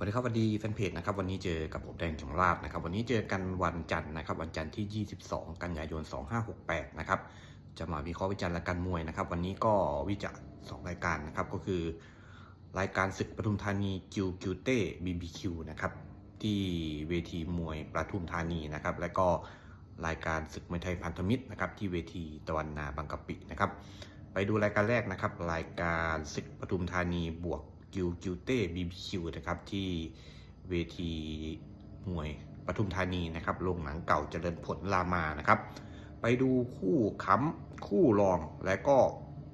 สวัสดีครับสวัสดีแฟนเพจนะครับวันนี้เจอกับผมแดงจงราดนะครับวันนี้เจอกันวันจันทร์นะครับวันจันทร์ที่ 22 กันยายน 2568 นะครับจะมาวิเคราะห์วิจารณ์และการมวยนะครับ วันนี้ก็วิจารณ์สองรายการนะครับก็คือ รายการศึกปทุมธานีกิวกิวเต้บีบีคิวนะครับที่เวทีมวยปทุมธานีนะครับและก็รายการศึกมวยไทยพันธมิตรนะครับที่เวทีตะวันนาบางกะปินะครับไปดูรายการแรกนะครับรายการศึกปทุมธานีบวก กิวกิวเต้บีบีคิวนะครับที่เวทีมวยปทุมธานีนะครับโรงหนังเก่าเจริญผลรามานะครับ ไปดูคู่ค้ำคู่รองและก็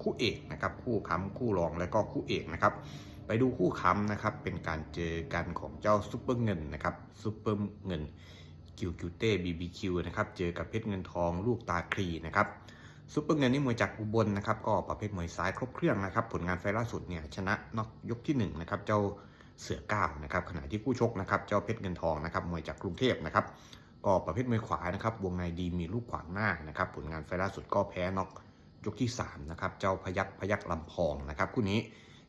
คู่เอกนะครับ คู่ค้ำคู่รองและก็คู่เอกนะครับ ไปดูคู่ค้ำนะครับเป็นการเจอกันของเจ้าซุปเปอร์เงินนะครับซุปเปอร์เงินกิวกิวเต้บีบีคิวนะครับเจอกับเพชรเงินทองลูกตาคลีนะครับ ซุปเปอร์เงินนี่มวยจากอุบลนะครับก็ประเภทมวยซ้ายครบเครื่องนะครับ ผลงานไฟล์ล่าสุดเนี่ยชนะน็อกยกที่1นะครับเจ้าเสือก้าวนะครับขณะที่คู่ชกนะครับเจ้าเพชรเงินทองนะครับมวยจากกรุงเทพนะครับก็ประเภทมวยขวานะครับวงในดีมีลูกขวางหน้านะครับผลงานไฟล์ล่าสุดก็แพ้น็อกยกที่3นะครับเจ้าพยักพยักลำพองนะครับคู่นี้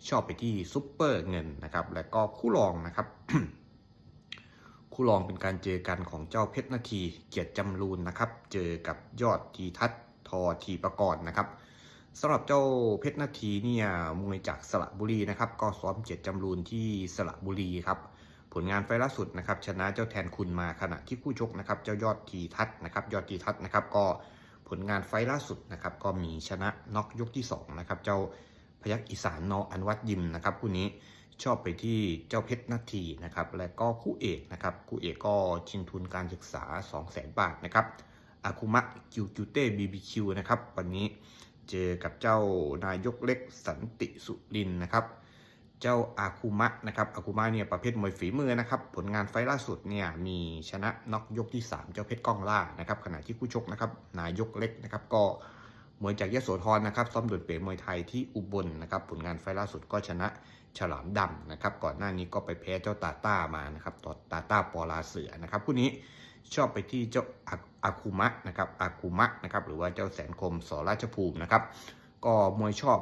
ชอบไปที่ซุปเปอร์เงินนะครับและก็คู่รองนะครับคู่รองเป็นการเจอกันของเจ้าเพชรนาทีเกียรติจำรูนนะครับเจอกับยอดทีทัศน์ ทอทีประกรณ์นะครับสำหรับเจ้าเพชรนาทีเนี่ยมวยจากสระบุรีนะครับ ก็ซ้อมเกียรติจำรูนที่สระบุรีครับ ผลงานไฟล์ล่าสุดนะครับ ชนะเจ้าแทนคุณมาขณะที่คู่ชกนะครับ เจ้ายอดทีทัศนะครับ ยอดทีทัศนะครับ ก็ผลงานไฟล์ล่าสุดนะครับ ก็มีชนะน็อกยกที่สองนะครับ เจ้าพยักอีสานนออันวัดยิมนะครับคู่นี้ชอบไปที่เจ้าเพชรนาทีนะครับ และก็คู่เอกนะครับ คู่เอกก็ชิงทุนการศึกษา 2 0 0 0 0 0 บาทนะครับ อาคุมะกิวกิวเต้บีบีคิวนะครับ วันนี้เจอกับเจ้านายกเล็กสันติสุรินนะครับ เจ้าอาคุมะนะครับอาคุมะเนี่ยประเภทมวยฝีมือนะครับ ผลงานไฟล์ล่าสุดเนี่ยมีชนะน็อกยกที่ 3 เจ้าเพชรก้องล่านะครับขณะที่คู่ชกนะครับนายกเล็กนะครับก็ มวยจากยโสธรนะครับซ้อมดุดเป๋มวยไทยที่อุบลนะครับผลงานไฟล์ล่าสุดก็ชนะฉลามดำนะครับก่อนหน้านี้ก็ไปแพ้เจ้าตาต้ามานะครับต่อตาต้าปอลาเสือนะครับคู่นี้ชอบไปที่เจ้าอาอาคุมะนะครับอาคุมะนะครับหรือว่าเจ้าแสนคมสอราชภูมินะครับก็มวยชอบ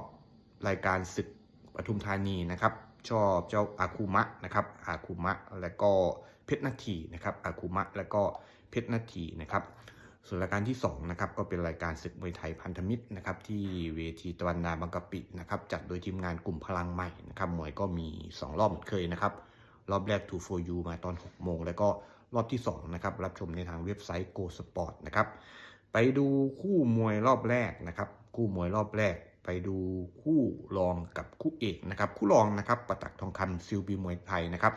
รายการศึกปทุมธานีนะครับชอบเจ้าอาคุมะนะครับอาคุมะและก็เพชรนาทีนะครับอาคุมะและก็เพชรนาทีนะครับ ส่วนรายการที่2นะครับก็เป็นรายการศึกมวยไทยพันธมิตรนะครับที่เวทีตะวันนาบางกะปินะครับจัดโดยทีมงานกลุ่มพลังใหม่นะครับมวยก็มี 2 รอบเหมือนเคยนะครับ รอบแรก2 for you มาตอน 6 โมง แล้วก็รอบที่2นะครับรับชมในทางเว็บไซต์ Go Sport นะครับไปดูคู่มวยรอบแรกนะครับ คู่มวยรอบแรก ไปดูคู่รองกับคู่เอกนะครับ คู่รองนะครับประตักทองคำซิลบีมวยไทยนะครับ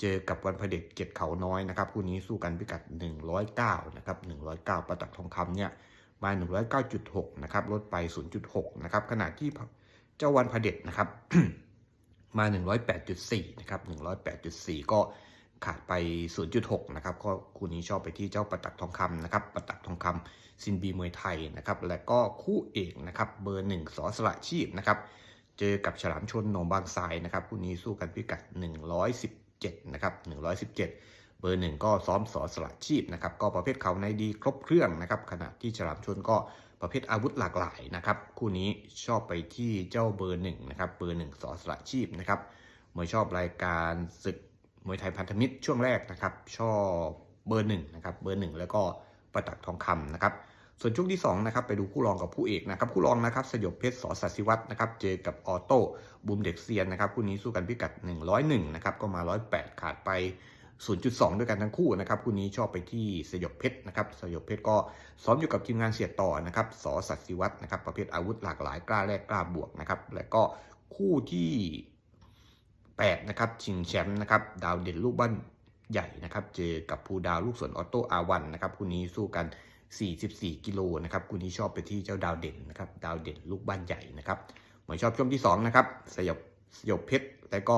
เจอกับวันพเด็จเกียรติเขาน้อยนะครับคู่นี้สู้กันพิกัด 109นะครับ109 ประตักทองคำเนี่ยมา109.6นะครับลดไป 0.6นะครับขณะที่เจ้าวันพเด็จนะครับมา 108.4นะครับ108.4 ก็ขาดไป 0.6นะครับก็คู่นี้ชอบไปที่เจ้าประตักทองคำนะครับประตักทองคำซินบีมวยไทยนะครับและก็คู่เอกนะครับเบอร์1สอสละชีพนะครับเจอกับฉลามชนหนองบางทรายนะครับคู่นี้สู้กันพิกัด 110 นะครับ117 เบอร์หนึ่งก็ซ้อมสอสละชีพนะครับก็ประเภทเขาในดีครบเครื่องนะครับขณะที่ฉลามชนก็ประเภทอาวุธหลากหลายนะครับคู่นี้ชอบไปที่เจ้าเบอร์หนึ่งนะครับเบอร์หนึ่งสอสละชีพนะครับมวยชอบรายการศึกมวยไทยพันธมิตรช่วงแรกนะครับชอบเบอร์หนึ่งนะครับเบอร์หนึ่งแล้วก็ประตักทองคำนะครับ ส่วนช่วงที่2นะครับไปดูคู่รองกับคู่เอกนะครับคู่รองนะครับสยบเพชรสอสัสิวัตรนะครับเจอกับออโต้บูมเด็กเซียนนะครับคู่นี้สู้กันพิกัด 101นะครับก็มา 108 ขาดไป 0.2 ด้วยกันทั้งคู่นะครับคู่นี้ชอบไปที่สยบเพชรนะครับสยบเพชรก็ซ้อมอยู่กับทีมงานเสียต่อนะครับสอสัสิวัตรนะครับประเภทอาวุธหลากหลายกล้าแลกกล้าบวกนะครับและก็คู่ที่8นะครับชิงแชมป์นะครับดาวเด่นลูกบ้านใหญ่นะครับเจอกับภูดาวลูกสวนออโต้อาวันนะครับคู่นี้สู้กัน 44 กิโลนะครับคู่นี้ชอบไปที่เจ้าดาวเด่นนะครับดาวเด่นลูกบ้านใหญ่นะครับหมายชอบช่วงที่2นะครับสยบสยบเพชรและก็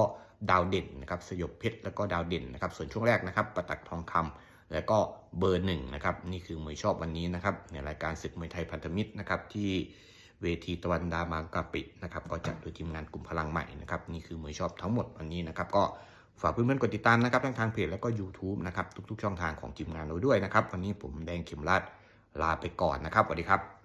ดาวเด่นนะครับสยบเพชรแล้วก็ดาวเด่นนะครับส่วนช่วงแรกนะครับประตักทองคำแล้วก็เบอร์หนึ่งนะครับนี่คือมวยชอบวันนี้นะครับในรายการศึกมวยไทยพันธมิตรนะครับที่เวทีตะวันดามากะปินะครับก็จัดโดยทีมงานกลุ่มพลังใหม่นะครับนี่คือมวยชอบทั้งหมดวันนี้นะครับก็ ฝากเพื่อนๆกดติดตามนะครับทั้งทางเพจแล้วก็ YouTube นะครับทุกๆช่องทางของทีมงานเราด้วยนะครับ วันนี้ผมแดงเข็มรัดลาไปก่อนนะครับสวัสดีครับ